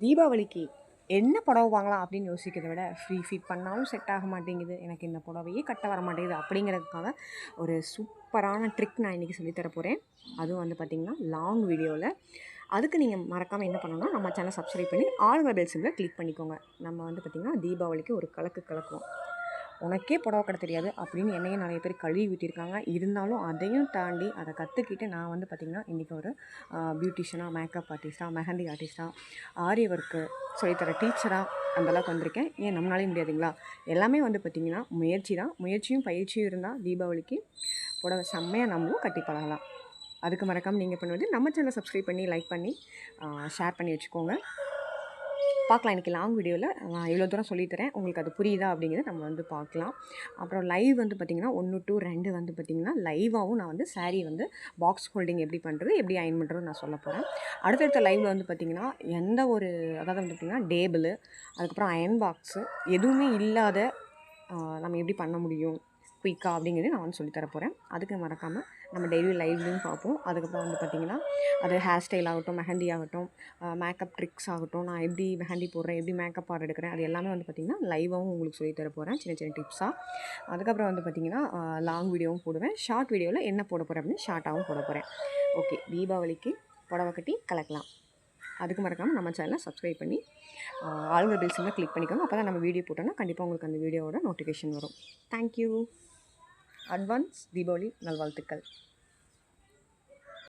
தீபாவளிக்கு என்ன புடவை வாங்கலாம் அப்படின்னு யோசிக்கிறத விட ஃப்ரீ ஃபீட் பண்ணாலும் செட் ஆக மாட்டேங்குது. எனக்கு இந்த புடவையே கட்ட வர மாட்டேங்குது அப்படிங்கிறதுக்காக ஒரு சூப்பரான ட்ரிக் நான் இன்றைக்கி சொல்லித்தர போகிறேன் அதுவும் வந்து பார்த்திங்கன்னா லாங் வீடியோவில் அதுக்கு நீங்கள் மறக்காமல் என்ன பண்ணணும்னா நம்ம சேனல் சப்ஸ்கிரைப் பண்ணி ஆளுங்க பெல் சிம்மில் கிளிக் பண்ணிக்கோங்க. நம்ம வந்து பார்த்திங்கன்னா தீபாவளிக்கு ஒரு கலக்கு கலக்குவோம். உனக்கே புடவை கட்ட தெரியாது அப்படின்னு என்னையும் நிறைய பேர் கழுவி விட்டிருக்காங்க. இருந்தாலும் அதையும் தாண்டி அதை கற்றுக்கிட்டு நான் வந்து பார்த்திங்கன்னா இன்றைக்கி ஒரு பியூட்டிஷியனாக மேக்கப் ஆர்டிஸ்ட்டாக மெஹந்தி ஆர்டிஸ்ட்டாக ஆரி ஒர்க்கு சொல்லித்தர டீச்சராக அந்தளவுக்கு வந்திருக்கேன். ஏன் நம்மளாலே முடியாதுங்களா? எல்லாமே வந்து பார்த்திங்கன்னா முயற்சி தான். முயற்சியும் பயிற்சியும் இருந்தால் தீபாவளிக்கு புடவை செம்மையாக நம்மளும் கட்டி பழகலாம். அதுக்கு மறக்காமல் நீங்கள் பண்ணுவது நம்ம சேனலை சப்ஸ்கிரைப் பண்ணி லைக் பண்ணி ஷேர் பண்ணி வச்சுக்கோங்க. பார்க்கலாம். இன்றைக்கி லாங் வீடியோவில் நான் இவ்வளோ தூரம் சொல்லித்தரேன் உங்களுக்கு அது புரியுதா அப்படிங்கிறத நம்ம வந்து பார்க்கலாம். அப்புறம் லைவ் வந்து பார்த்திங்கன்னா ஒன்று டூ ரெண்டு வந்து பார்த்திங்கன்னா லைவாகவும் நான் வந்து சாரீ வந்து பாக்ஸ் ஹோல்டிங் எப்படி பண்ணுறது எப்படி அயன் பண்ணுறது நான் சொல்ல போகிறேன் அடுத்தடுத்த லைவில் வந்து பார்த்திங்கன்னா எந்த ஒரு அதாவது வந்து பார்த்திங்கன்னா டேபிள் அதுக்கப்புறம் அயன் பாக்ஸு எதுவுமே இல்லாத நம்ம எப்படி பண்ண முடியும்? குயிக்கா அப்படிங்கிறது நான் வந்து சொல்லித்தர போகிறேன் அதுக்கு மறக்காமல் நம்ம டெய்லி லைவ்லையும் பார்ப்போம். அதுக்கப்புறம் வந்து பார்த்திங்கன்னா அது ஹேர் ஸ்டைல் ஆகட்டும் மெஹந்தி ஆகட்டும் மேக்கப் ட்ரிக்ஸ் ஆகட்டும் நான் எப்படி மெஹந்தி போடுறேன் எப்படி மேக்கப் ஆர்டர் எடுக்கிறேன் அது எல்லாமே வந்து பார்த்திங்கன்னா லைவாகவும் உங்களுக்கு சொல்லித்தர போகிறேன் சின்ன சின்ன டிப்ஸாக அதுக்கப்புறம் வந்து பார்த்திங்கன்னா லாங் வீடியோவும் போடுவேன். ஷார்ட் வீடியோவில் என்ன போட போகிறேன் அப்படின்னு ஷார்ட்டாகவும் போட போகிறேன் ஓகே தீபாவளிக்கு புடவை கட்டி கலக்கலாம். அதுக்கு மறக்காமல் நம்ம சேனலை சப்ஸ்கிரைப் பண்ணி ஆளுங்க பில்ஸில் கிளிக் பண்ணிக்கோங்க. அப்போ தான் நம்ம வீடியோ போட்டோம்னா கண்டிப்பாக உங்களுக்கு அந்த வீடியோவோட நோட்டிஃபிகேஷன் வரும். தேங்க்யூ அட்வான்ஸ் தீபாவளி நல்வாழ்த்துக்கள்.